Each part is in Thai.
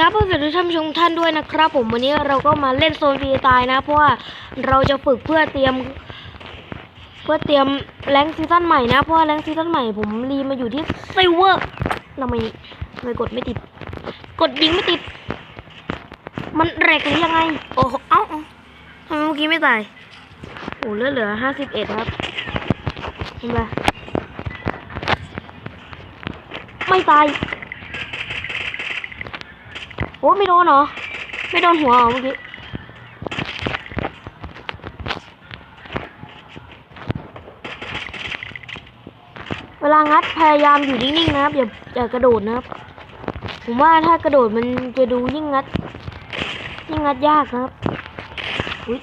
ครับเพื่อนๆท่านผู้ชมท่านด้วยนะครับ ผมวันนี้เราก็มาเล่นโซนฟรีตายนะ เพราะว่าเราจะฝึกเพื่อเตรียม เพื่อเตรียมแรงค์ซีซั่นใหม่นะ เพราะว่าแรงค์ซีซั่นใหม่ผมรีมาอยู่ที่ซิลเวอร์ทำไมทำไมกดไม่ติด กดยิงไม่ติด มันแรกหรือยังไง โอ้โหเอ้าเอ้าทำไมเมื่อกี้ไม่ตายโอ้เหลือเหลือห้าสิบเอ็ดครับเห็นปะไม่ตาย โอ้ไม่โดนเหรอ ไม่โดนหัวเหรอเมื่อกี้เวลางัดพยายามอยู่นิ่งๆนะครับอย่าอย่ากระโดดนะครับ ผมว่าถ้ากระโดดมันจะดูยิ่งงัด ยิ่งงัดยากครับอุ้ย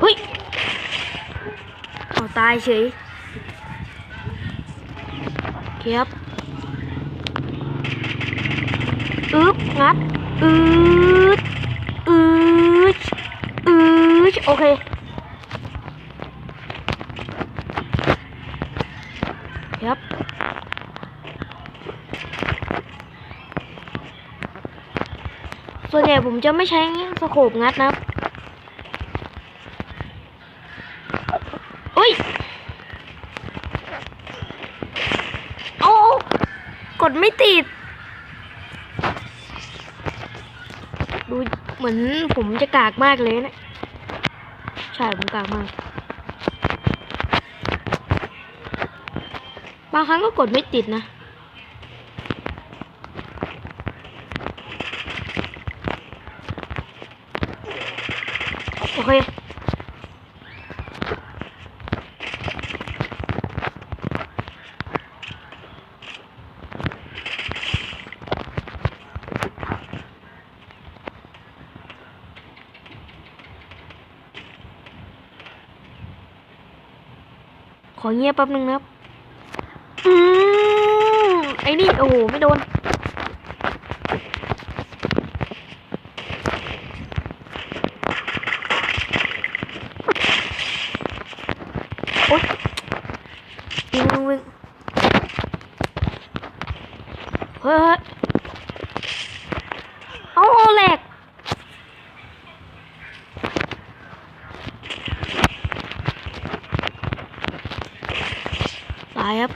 เฮ้ยเอาตายเฉยเคครับ อึ๊บ งัดอืดอืดอืดโอเคครับส่วนใหญ่ผมจะไม่ใช้สโคปงัดนะครับอุ้ยโอ้กดไม่ติด ดู เหมือนผมจะกากมากเลยนะใช่ผมกากมากบางครั้งก็กดไม่ติดนะ ขอเงียบแป๊บนึงนะครับ อืมไอ้นี่ โอ้โห ไม่โดน โอ๊ยวิ่งวิ่งวิ่งเฮ้ยเฮ้ยเอาเอาแหลก ตายครับ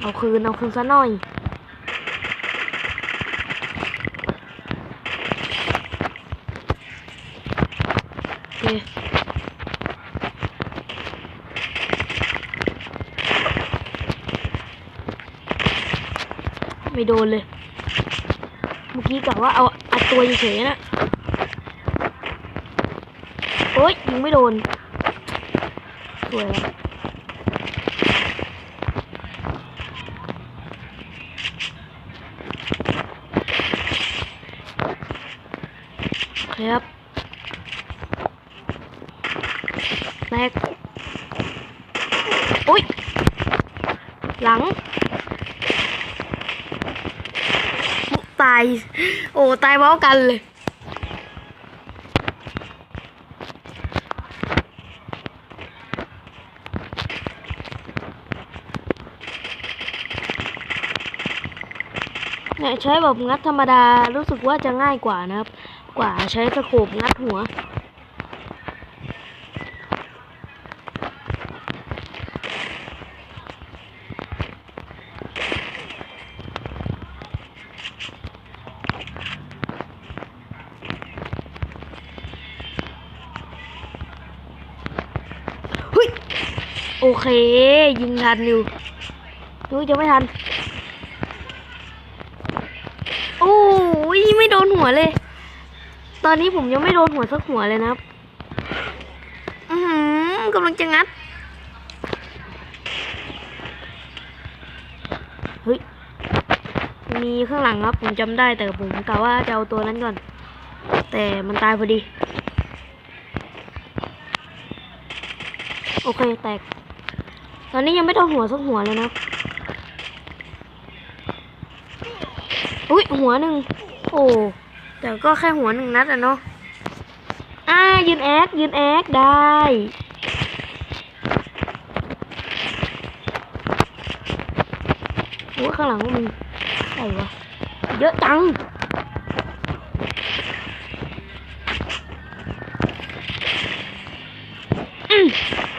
เอาคืน เอาคืนซะหน่อย โอเคไม่โดนเลย เมื่อกี้กะว่าเอาอัดตัวเฉยๆนะ โอ๊ยยิงไม่โดนสวยแล้ว ครับแม็กอุ้ย หลัง ตาย โอ้ ตายพร้อมกันเลยเนี่ยใช้แบบงัดธรรมดารู้สึกว่าจะง่ายกว่านะครับ กว่าใช้สโคปงัดหัวเฮ้ยโอเค ยิงทันอยู่ดูจะไม่ทัน โอ้ยไม่โดนหัวเลย ตอนนี้ผมยังไม่โดนหัวสักหัวเลยนะครับ อือหือกำลังจะงัด เฮ้ย มีข้างหลังครับ ผมจำได้แต่ผมกะว่าจะเอาตัวนั้นก่อน แต่มันตายพอดี โอเค แตก ตอนนี้ยังไม่โดนหัวสักหัวเลยนะครับอุ้ยหัวหนึ่งโอ้ แต่ก็แค่หัวหนึ่งนัดอะเนาะอ่ายืนแอคยืนแอคได้โอ้ข้างหลังก็มีเยอะจัง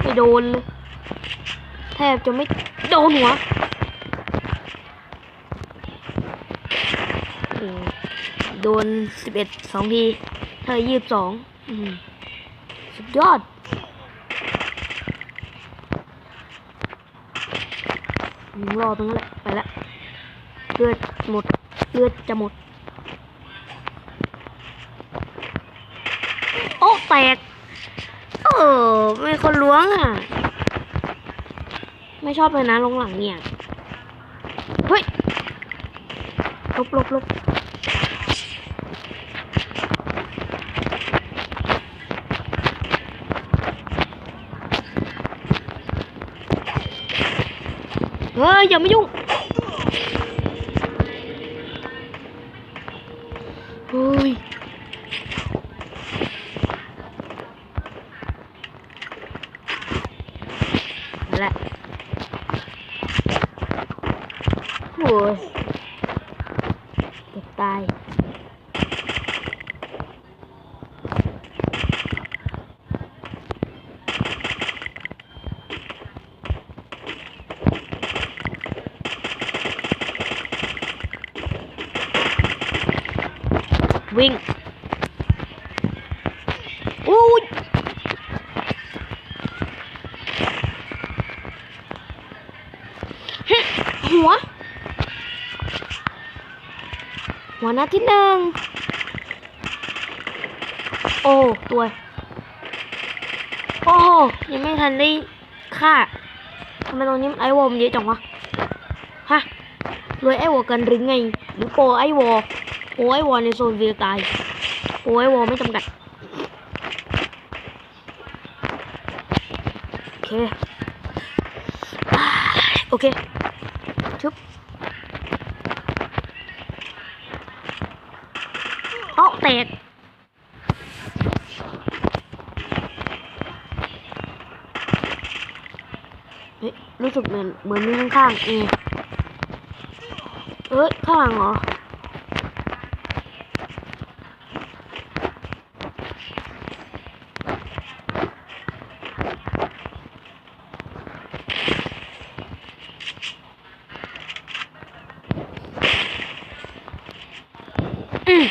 ไม่โดนเลยแทบจะไม่โดนหัวโอ้ โดนสิบเอ็ดสองทีเธอยี่สิบสองสุดยอดรอตรงนั้นแหละไปละเลือดหมดเลือดจะหมด โอ้แตกเออไม่คนล้วงอะ ไม่ชอบเลยนะลงหลังเนี่ย เฮ้ยลบลบลบ เฮ้ยอย่ามายุ่งเฮ้ยแหละโอ้ยเกือบตาย วิ่งอุ้ยหัว หัวนัดที่หนึ่งโอ้ตัวโอ้โหยังไม่ทันได้ฆ่าทำไมตรงนี้มันไอวอลมันเยอะจังวะฮะรวยไอวอลกันหรือไงหรือโปรไอวอล โปรไอวอลในโซนเวียตายโปรไอวอลไม่จำกัด โอเค โอเคชุบเอาแตกรู้สึกเหมือนเหมือนมีข้างๆเอเอ้ยข้างหลังเหรอม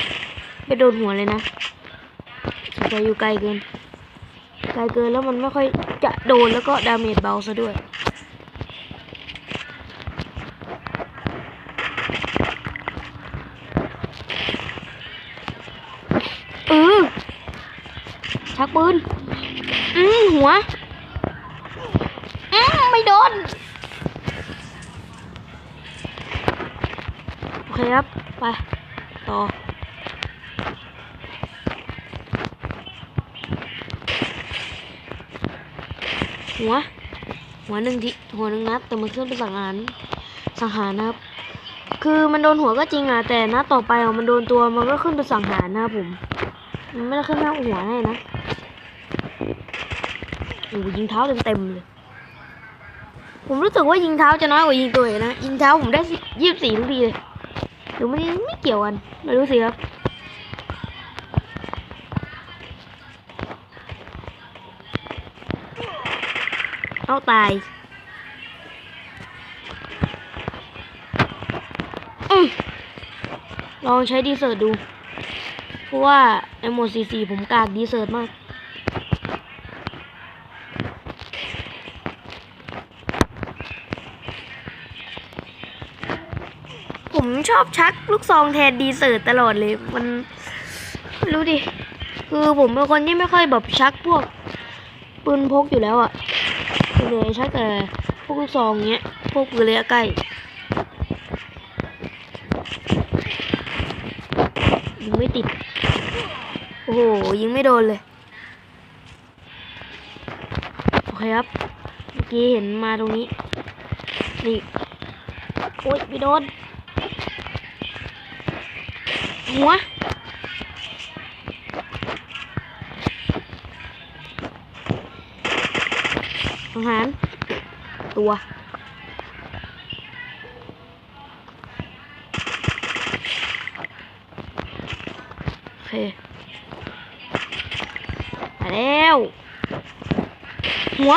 ไปโดนหัวเลยนะสงสัยอยู่ไกลเกิน ไกลเกินแล้วมันไม่ค่อยจะโดนแล้วก็ดาเมจเบาซะด้วยเออชักปืน อืมหัว อืมไม่โดน โอเคครับ ไป ต่อ หัว หัวหนึ่งทีหัวหนึ่งนัด แต่มันขึ้นเป็นสังหารสังหารนะครับ คือมันโดนหัวก็จริงอะแต่นัดต่อไปอะมันโดนตัวมันก็ขึ้นเป็นสังหารนะครับผม มันไม่ได้ขึ้นแค่หัวให้นะโอ้ยิงเท้าเต็มๆเลย ผมรู้สึกว่ายิงเท้าจะน้อยกว่ายิงตัวเองนะ ยิงเท้าผมได้ยี่สิบสี่ทุกทีเลยหรือไม่ไม่เกี่ยวกันไม่รู้สิครับ เอาตายอลองใช้ดีเซิร์ตดู เพราะว่าไอโมดซีซีผมกากดีเซิร์ตมากผมชอบชักลูกซองแทนดีเซิร์ตตลอดเลย มันรู้ดิ คือผมเป็นคนที่ไม่ค่อยแบบชักพวกปืนพกอยู่แล้วอะ่ะส่วนใหญ่ชักแต่พวกลูกซองเงี้ย พวกปืนระยะใกล้ยิงไม่ติด โอ้โห ยิงไม่โดนเลย โอเคครับ เมื่อกี้เห็นมาตรงนี้ นี่ โอ๊ยไม่โดนหัว สังหาร ตัว โอเคมาแล้ว หัว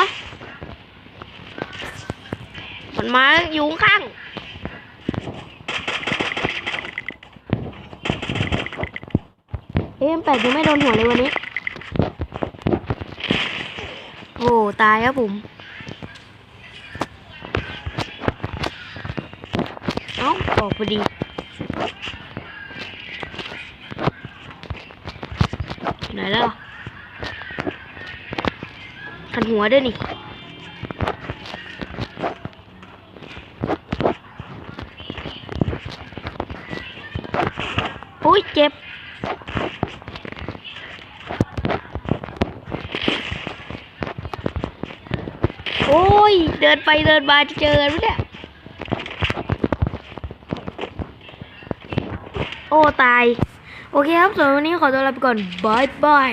มันมาอยู่ข้างเอ็มแปดยังไม่โดนหัวเลยวันนี้ โอ้ ตายครับผม เอ้าอกพอดีไหนแล้วขันหัวด้วยนี่โอ้ยเจ็บโอ้ย เดินไปเดินมาจะเจอกันไหมเนี่ย โอ้ตาย โอเคครับส่วนวันนี้ขอตัวลาไปก่อนบายบาย